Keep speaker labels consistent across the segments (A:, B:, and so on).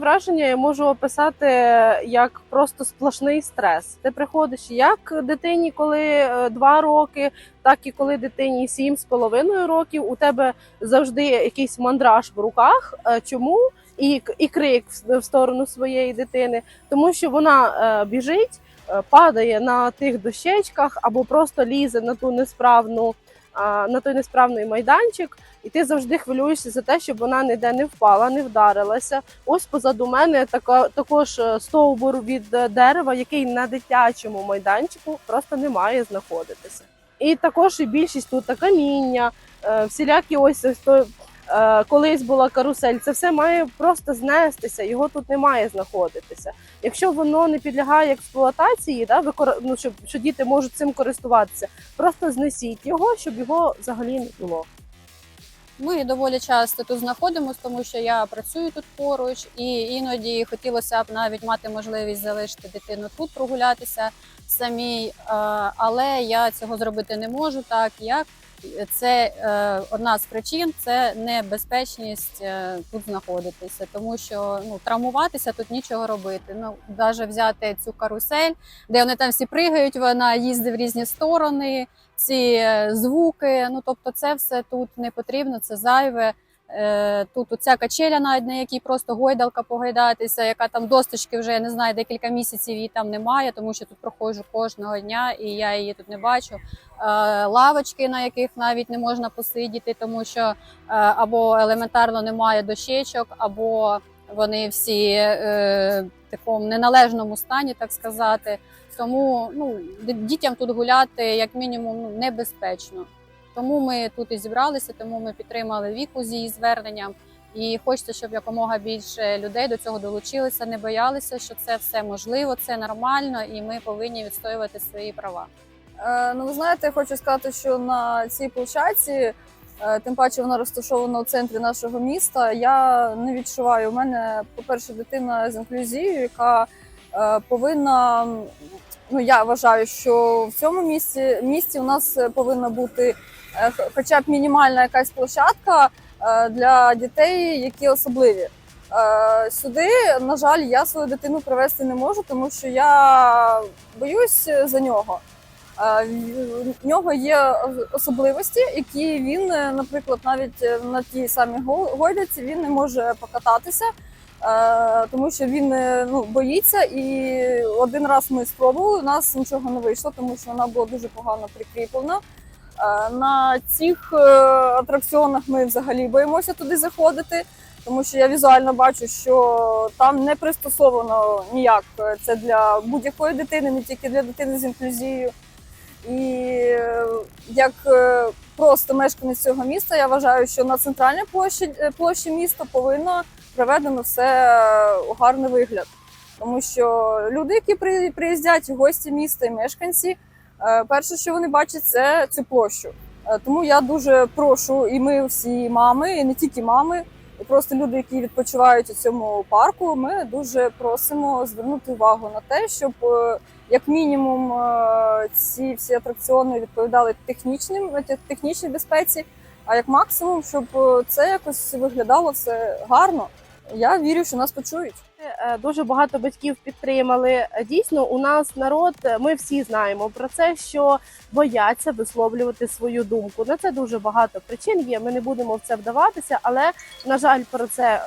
A: враження я можу описати як просто сплошний стрес. Ти приходиш як дитині, коли е, два роки, так і коли дитині сім з половиною років. У тебе завжди якийсь мандраж в руках. Е, Чому? І, і крик в сторону своєї дитини, тому що вона е, біжить, падає на тих дощечках або просто лізе на ту несправну, на той несправний майданчик, і ти завжди хвилюєшся за те, щоб вона ніде не впала, не вдарилася. Ось позаду мене така також е, стовбур від е, дерева, який на дитячому майданчику просто не має знаходитися. І також і більшість тут каміння, е, всілякі ось Колись була карусель, це все має просто знестися, його тут не має знаходитися. Якщо воно не підлягає експлуатації, да, викор... ну, щоб що діти можуть цим користуватися, просто знесіть його, щоб його взагалі не було.
B: Ми доволі часто тут знаходимося, тому що я працюю тут поруч, і іноді хотілося б навіть мати можливість залишити дитину тут прогулятися самій, е, але я цього зробити не можу, так як це е, одна з причин це небезпечність е, тут знаходитися, тому що ну травмуватися тут нічого робити. Ну навіть взяти цю карусель, де вони там всі пригають, вона їздить в різні сторони ці е, звуки. Ну тобто, це все тут не потрібно, це зайве. Е, Тут оця качеля, навіть на якій просто гойдалка погойдатися, яка там досточки вже я не знаю, декілька місяців її там немає, тому що тут проходжу кожного дня і я її тут не бачу. Е, Лавочки, на яких навіть не можна посидіти, тому що е, або елементарно немає дощечок, або вони всі в такому неналежному стані, так сказати. Тому ну, дітям тут гуляти як мінімум ну, небезпечно. Тому ми тут і зібралися, тому ми підтримали віку з її зверненням. І хочеться, щоб якомога більше людей до цього долучилися, не боялися, що це все можливо, це нормально, і ми повинні відстоювати свої права.
C: Е, Ну, ви знаєте, я хочу сказати, що на цій площадці, е, тим паче вона розташована у центрі нашого міста. Я не відчуваю. У мене, по-перше, дитина з інклюзією, яка е, повинна. Ну, я вважаю, що в цьому місці, місті у нас повинна бути хоча б мінімальна якась площадка е, для дітей, які особливі. Е, Сюди, на жаль, я свою дитину привезти не можу, тому що я боюсь за нього. Е, В нього є особливості, які він, е, наприклад, навіть е, на тій самій го- гойдаці він не може покататися, е, тому що він е, ну, боїться. І один раз ми спробували, у нас нічого не вийшло, тому що вона була дуже погано прикріплена. Е, На цих е, атракціонах ми взагалі боїмося туди заходити, тому що я візуально бачу, що там не пристосовано ніяк це для будь-якої дитини, не тільки для дитини з інклюзією. І е, як просто мешканець цього міста, я вважаю, що на центральній площі, площі міста повинно приведено все у гарний вигляд. Тому що люди, які приїздять, гості міста і мешканці, перше, що вони бачать, це цю площу. Е, Тому я дуже прошу, і ми всі мами, і не тільки мами, і просто люди, які відпочивають у цьому парку, ми дуже просимо звернути увагу на те, щоб е, як мінімум е, ці всі атракціони відповідали технічним те- технічній безпеці, а як максимум, щоб е, це якось виглядало все гарно. Я вірю, що нас почують.
A: Е, Дуже багато батьків підтримали. Дійсно, у нас народ, е, ми всі знаємо про це, що бояться висловлювати свою думку. На це дуже багато причин є. Ми не будемо в це вдаватися, але на жаль, про це е,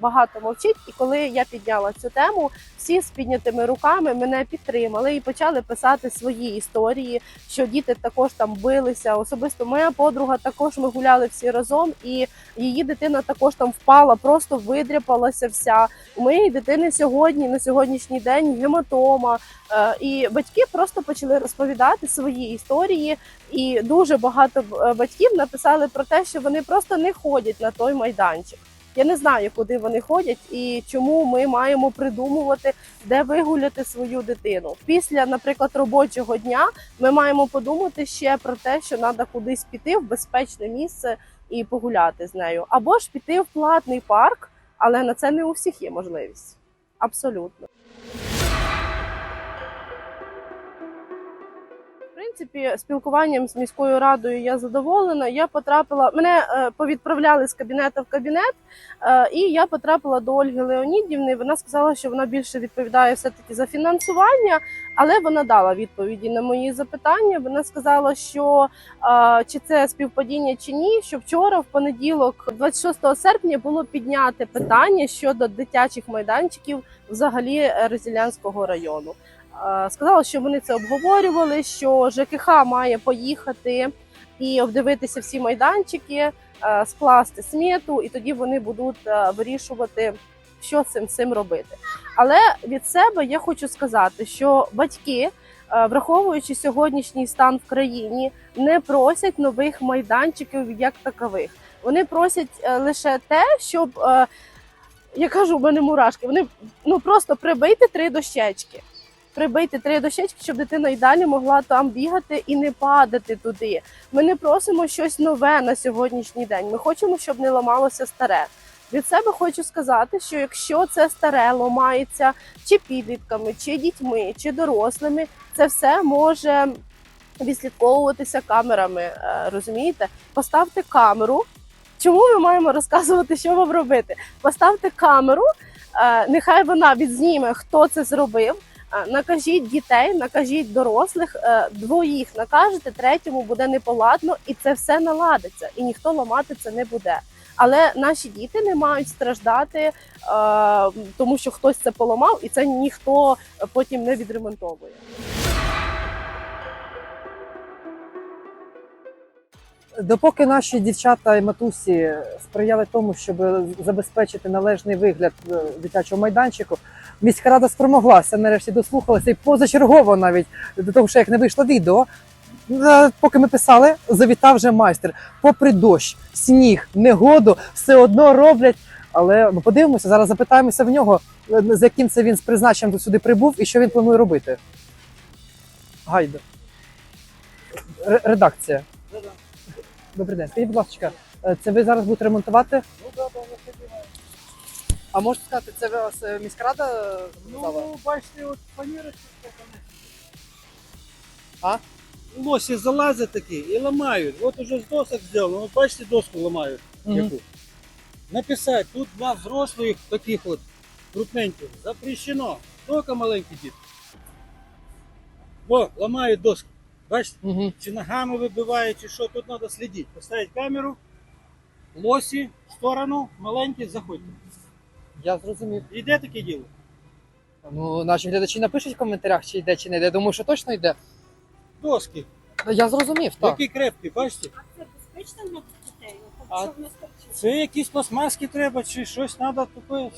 A: багато мовчить. І коли я підняла цю тему, всі з піднятими руками мене підтримали і почали писати свої історії, що діти також там билися. Особисто моя подруга також ми гуляли всі разом, і її дитина також там впала, просто видряпалася вся. У моєї дитини сьогодні, на сьогоднішній день, гематома. Е, І батьки просто почали розповідати свої історії. І дуже багато е, батьків написали про те, що вони просто не ходять на той майданчик. Я не знаю, куди вони ходять і чому ми маємо придумувати, де вигуляти свою дитину. Після, наприклад, робочого дня ми маємо подумати ще про те, що треба кудись піти в безпечне місце і погуляти з нею, або ж піти в платний парк, але на це не у всіх є можливість. Абсолютно. Принципі, спілкуванням з міською радою я задоволена. Я потрапила, мене е, повідправляли з кабінету в кабінет, е, і я потрапила до Ольги Леонідівни. Вона сказала, що вона більше відповідає все таки за фінансування, але вона дала відповіді на мої запитання. Вона сказала, що е, чи це співпадіння чи ні. Що вчора, в понеділок, 26 серпня, було підняте питання щодо дитячих майданчиків взагалі Резілянського району. Е, Сказала, що вони це обговорювали, що ЖКХ має поїхати і обдивитися всі майданчики, е, скласти смету, і тоді вони будуть е, вирішувати, що цим цим робити. Але від себе я хочу сказати, що батьки, враховуючи сьогоднішній стан в країні, не просять нових майданчиків як такових. Вони просять лише те, щоб я кажу, в мене мурашки. Вони ну просто прибийте три дощечки. Прибийте три дощечки, щоб дитина і далі могла там бігати і не падати туди. Ми не просимо щось нове на сьогоднішній день. Ми хочемо, щоб не ламалося старе. Від себе хочу сказати, що якщо це старе ламається чи підлітками, чи дітьми, чи дорослими, це все може відслідковуватися камерами. е, Розумієте? Поставте камеру. Чому ми маємо розказувати, що вам робити? Поставте камеру, е, нехай вона відзніме, хто це зробив. Накажіть дітей, накажіть дорослих, е, двоїх накажете, третьому буде неполадно, і це все наладиться, і ніхто ламати це не буде. Але наші діти не мають страждати, е, тому що хтось це поламав, і це ніхто потім не відремонтовує.
D: Допоки наші дівчата і матусі сприяли тому, щоб забезпечити належний вигляд е, дитячого майданчику, міська рада спромоглася нарешті дослухалася і позачергово навіть до того, що як не вийшло відео. е, Поки ми писали, завітав вже майстер. Попри дощ, сніг, негоду, все одно роблять. Але ми подивимося, зараз запитаємося в нього, е, з яким це він з призначенням сюди прибув і що він планує робити. Гайда. Редакція. Добрий день. Скажіть, будь ласка, е, це ви зараз будете ремонтувати?
E: Ну да, да.
D: А можете сказати, це вас е, міська рада сказала?
E: Ну, бачите, от сколько
D: А?
E: Лосі залазять такі і ламають. От уже з досок зроблено. От бачите, доску ламають.
D: Мгм.
E: Яку. Написати, тут два взрослих таких от крупненьких. Запрещено. Тільки маленькі діти. О, ламають доску. Бачите?
D: Угу.
E: Чи ногами вибивають, чи що, тут треба слідити. Поставити камеру, лосі, в сторону, маленькі, заходьте.
D: Я зрозумів.
E: Іде таке діло?
D: Ну, наші глядачі напишуть в коментарях, чи йде, чи не йде. Я думаю, що точно йде.
E: Доски.
D: Я зрозумів, так.
E: Які крепкі, бачите?
F: А Це безпечно для дітей?
E: А
F: в нас
E: Це якісь пластмаски треба, чи щось треба таке.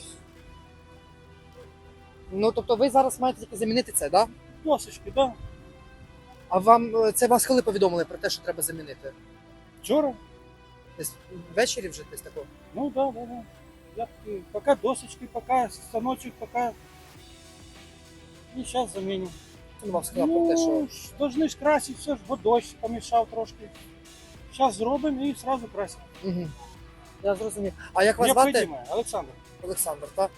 D: Ну, тобто ви зараз маєте тільки замінити це, так? Да?
E: Досочки, да?
D: А вам е, це вас коли повідомили про те, що треба замінити?
E: Вчора?
D: Десь ввечері вже десь такого?
E: Ну да, да, да. Я, э, пока досочки, пока станочек, пока. І зараз заміню.
D: Він вам сказав про те, що.
E: Ну, ж, должны ж красити, все ж, бо дощ помішав трошки. Зараз зробимо і одразу красимо.
D: Угу. Я зрозумів. А як вас звати?
E: Необхідно, Олександр.
D: Олександр, так?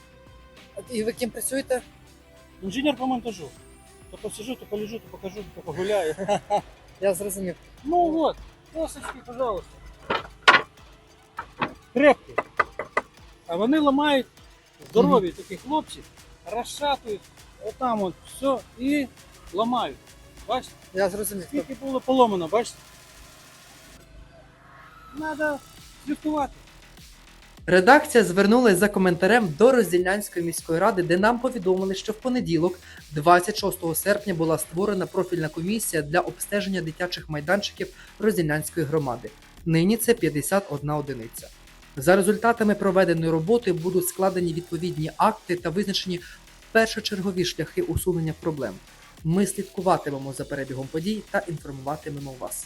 D: І ви ким працюєте?
E: Інженер по монтажу. То посижу, то полежу, то покажу, то погуляю.
D: Я зрозумів.
E: Ну вот, досочки, пожалуйста. Крепкі. А вони ламають здорові такі хлопці, розшатують отам от все і ламають. Бачите,
D: Я зрозумів.
E: скільки було поломано, бачите? Треба слідкувати.
G: Редакція звернулася за коментарем до Роздільнянської міської ради, де нам повідомили, що в понеділок, 26 серпня, була створена профільна комісія для обстеження дитячих майданчиків Роздільнянської громади. Нині це 51 одиниця. За результатами проведеної роботи будуть складені відповідні акти та визначені першочергові шляхи усунення проблем. Ми слідкуватимемо за перебігом подій та інформуватимемо вас.